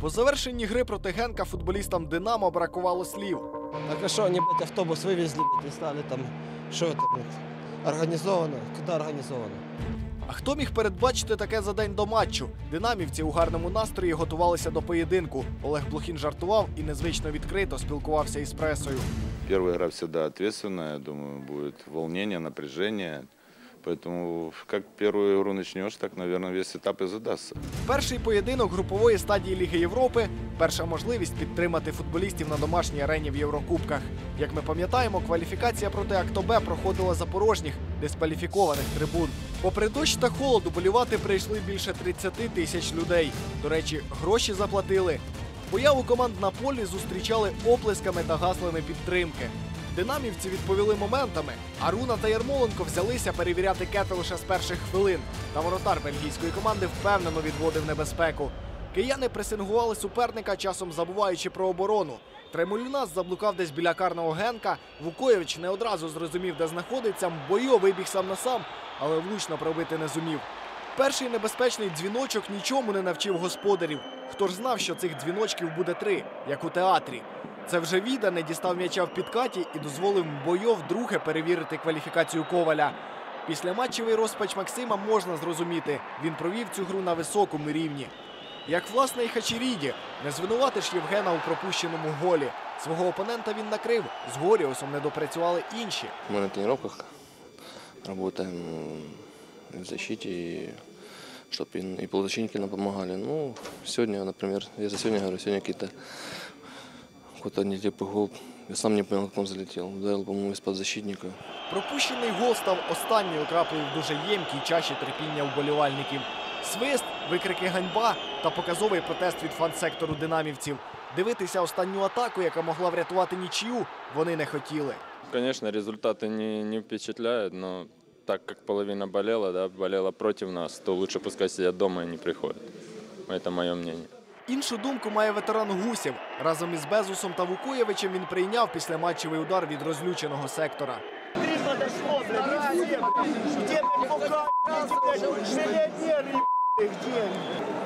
По завершенні гри проти Генка футболістам Динамо бракувало слів. Так а что, они, блядь, автобус вывезли, блядь, и стали там, что это, блядь, организовано? Когда организовано? А хто міг передбачити таке за день до матчу? Динамівці у гарному настрої готувалися до поєдинку. Олег Блохін жартував і незвично відкрито спілкувався із пресою. Первая игра всегда ответственная, я думаю, будет волнение, напряжение. Поэтому как первую игру начнешь, так, наверное, весь этап и задастся. Перший поєдинок групової стадії Ліги Європи перша можливість підтримати футболістів на домашній арені в Єврокубках. Як ми пам'ятаємо, кваліфікація проти Актобе проходила за порожніх дискваліфікованих трибун. Попри дощ та холод, уболівати прийшли більше 30 тисяч людей. До речі, гроші заплатили. Появу команд на полі зустрічали оплесками та гаслами підтримки. Динамівці відповіли моментами. Аруна та Ярмоленко взялися перевіряти кете лише з перших хвилин. Та воротар бельгійської команди впевнено відводив небезпеку. Кияни пресингували суперника, часом забуваючи про оборону. Тремулюнас заблукав десь біля карного генка. Вукоєвич не одразу зрозумів, де знаходиться. Бойо вибіг сам на сам, але влучно пробити не зумів. Перший небезпечний дзвіночок нічому не навчив господарів. Хто ж знав, що цих дзвіночків буде три, як у театрі. Це вже Віда не дістав м'яча в підкаті і дозволив Бойо вдруге перевірити кваліфікацію Коваля. Після матчевий розпач Максима можна зрозуміти. Він провів цю гру на високому рівні. Як власне і Хачеріді, не звинуватиш Євгена у пропущеному голі. Свого опонента він накрив. З Горіосом не допрацювали інші. Мы на тренировках работаем в защите, и чтобы и полузащитники нам помогали. Ну, сегодня, например, я за сегодня говорю, сегодня какие-то какой-то нелепый гол. Я сам не понял, как он залетел. Ударил, по-моему, из-под защитника. Пропущений гол став останньою краплею в дуже ємкій чаші терпіння вболівальників. Свист, викрики ганьба та показовий протест від фан-сектору динамівців. Дивитися останню атаку, яка могла врятувати нічию, вони не хотіли. Конечно, результаты не, не впечатляют, но так как половина болела, да, болела против нас, то лучше пускай сидят дома и не приходят. Это мое мнение. Іншу думку має ветеран Гусєв. Разом із Безусом та Вукоєвичем він прийняв післяматчевий удар від розлюченого сектора.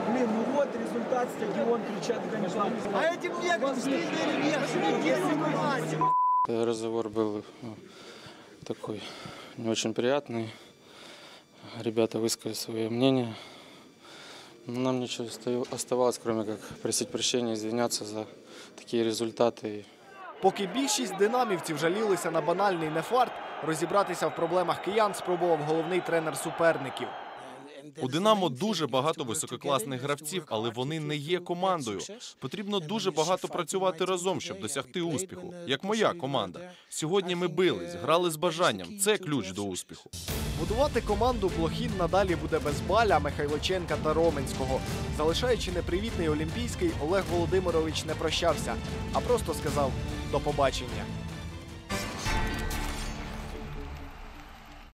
Блин, ну вот результат, стадион кричат гончан. А этим неграм стыдно или нет? Разговор был ну, такой не очень приятный. Ребята высказали свое мнение. Нам ничего оста- оставалось, кроме как просить прощения, извиняться за такие результаты. Поки більшість динамівців жалілися на банальний нефарт, розібратися в проблемах киян спробував головний тренер суперників. У Динамо дуже багато висококласних гравців, але вони не є командою. Потрібно дуже багато працювати разом, щоб досягти успіху. Як моя команда. Сьогодні ми бились, грали з бажанням. Це ключ до успіху. Будувати команду Блохін надалі буде без Баля, Михайлоченка та Роменського. Залишаючи непривітний Олімпійський, Олег Володимирович не прощався, а просто сказав до побачення.